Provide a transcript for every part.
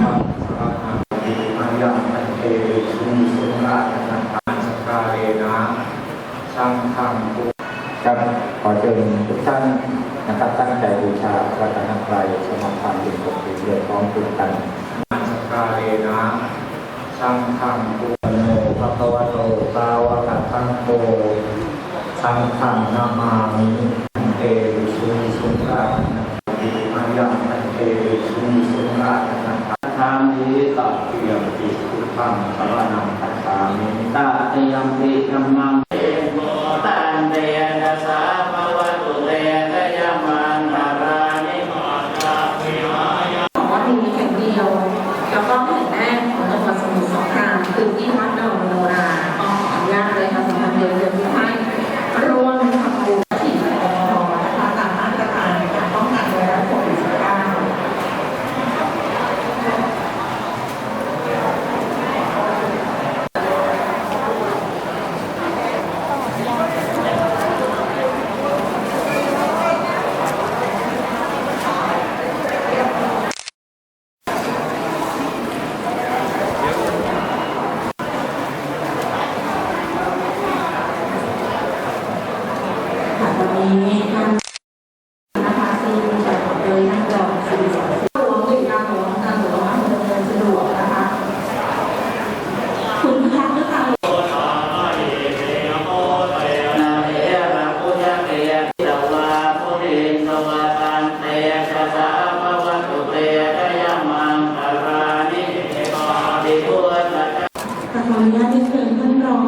ครับขอเชิญทุกท่านนะครับตั้งใจบูชาพระธนตรัยสมัครความเย็ปกติเรียก้อมกันกันสกาเลนะสังฆังปุโนภะคะวโตสาวกสังโฆสังฆังนามิ ยมปิพุทธังสรณังคัจฉามิตาเตยมปิธรรมัง ตันเตนะสาภวตุเตทยมันตารานิโมตาปิมายะ บอกว่ามีแห่งเดียว แล้วก็แห่งแรกของจังหวัดสมุทรสงครามคือที่วัดดอนโนราก็ขออนุญาตเลยค่ะสำหรับเดินเดินทุกท่านร่วมทำบุญที่แอลกอฮอล์นะคะตามมาตรการในการป้องกันไวรัสโควิด -19 ค่ะวั นนี้ท่านนะคะซึ่งจะขอโดยท่านรองสิริศักดิ์หลวงหรือการหลวงการหลวงอำเภอเมืองสะดวกนะคะ คุณพักด้วยค่ะนาเอระพุทธเตตวาขออนุญาตเรียนเชิญท่านรอง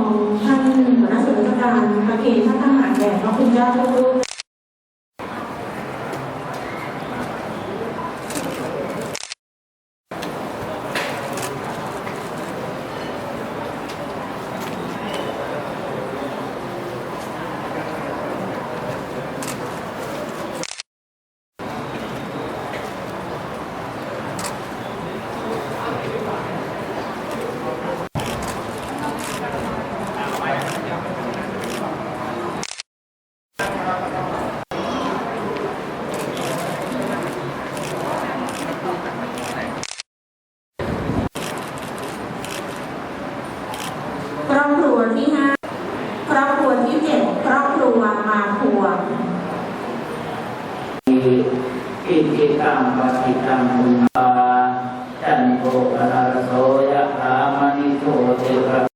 ท่านหัวหน้าส่วนราชการประเคนท่านทหารแด่พระคุณเจ้าทุกรูป อบครัวที่ห้าครอบครัวที่เจ็ดครอบครัวมาพวอิติตังปฏิตั